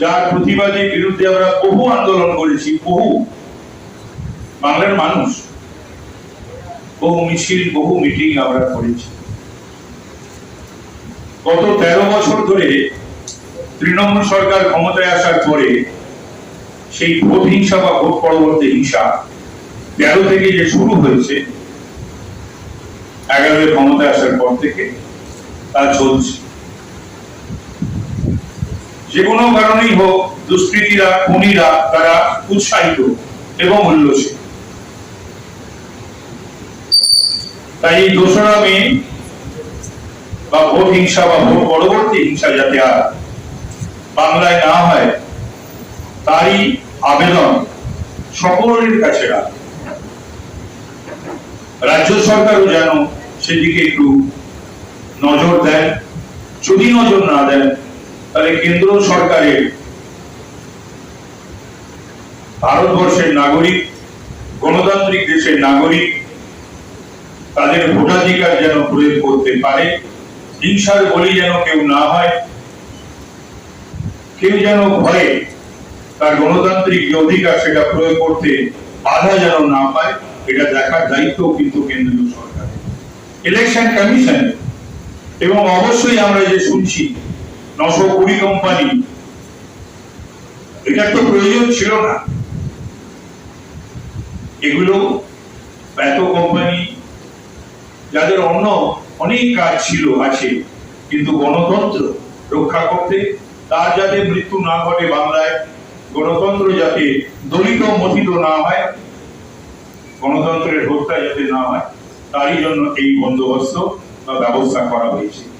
যার প্রতিবাদের বিরুদ্ধে আমরা বহু আন্দোলন করেছি, বহু। বাংলার মানুষ, বহু মিছিল, বহু মিটিং আমরা করেছি। গত তেরো বছর ধরে তৃণমূল সরকার ক্ষমতায় আসার পরে সেই ভোট হিংসা বা ভোট পরবর্তী হিংসা তেরো থেকে যে শুরু হয়েছে, এগারোয় ক্ষমতায় আসার পর থেকে তা চলছে। যে কোনো কারণেই হোক দুষ্কৃতীরা, খুনিরা তারা উৎসাহিত এবং উল্লসিত তাই এই দোসরা মে বা ভোট হিংসা বা ভোট পরবর্তী হিংসা যাতে আর বাংলায় না হয়, তারই আবেদন সকলের কাছে রাজ্য সরকারও যেন সেদিকে একটু নজর দেয় যদি নজর না দেন তাহলে কেন্দ্র সরকারের ভারতবর্ষের নাগরিক, গণতান্ত্রিক দেশের নাগরিক, তাদের ভোটাধিকার যেন প্রয়োগ করতে পারে, হিংসার বলি যেন কেউ না হয়, কেউ যেন ভয়ে তার গণতান্ত্রিক যে অধিকার সেটা প্রয়োগ করতে বাধা যেন না পায়, এটা দেখার দায়িত্ব কিন্তু কেন্দ্রীয় সরকার ইলেকশন কমিশন এবং অবশ্যই আমরা যে শুনছি নশো কুড়ি কোম্পানি। এটার তো প্রয়োজন ছিল না। এগুলো এত কোম্পানি, যাদের অন্য অনেক কাজ ছিল, আছে। কিন্তু গণতন্ত্র রক্ষা করতে, তার যাতে মৃত্যু না ঘটে বাংলায়, গণতন্ত্র যাতে দলিত মথিত না হয়, গণতন্ত্রের হত্যা যাতে না হয়, তারই জন্য এই বন্দোবস্ত বা ব্যবস্থা করা হয়েছে।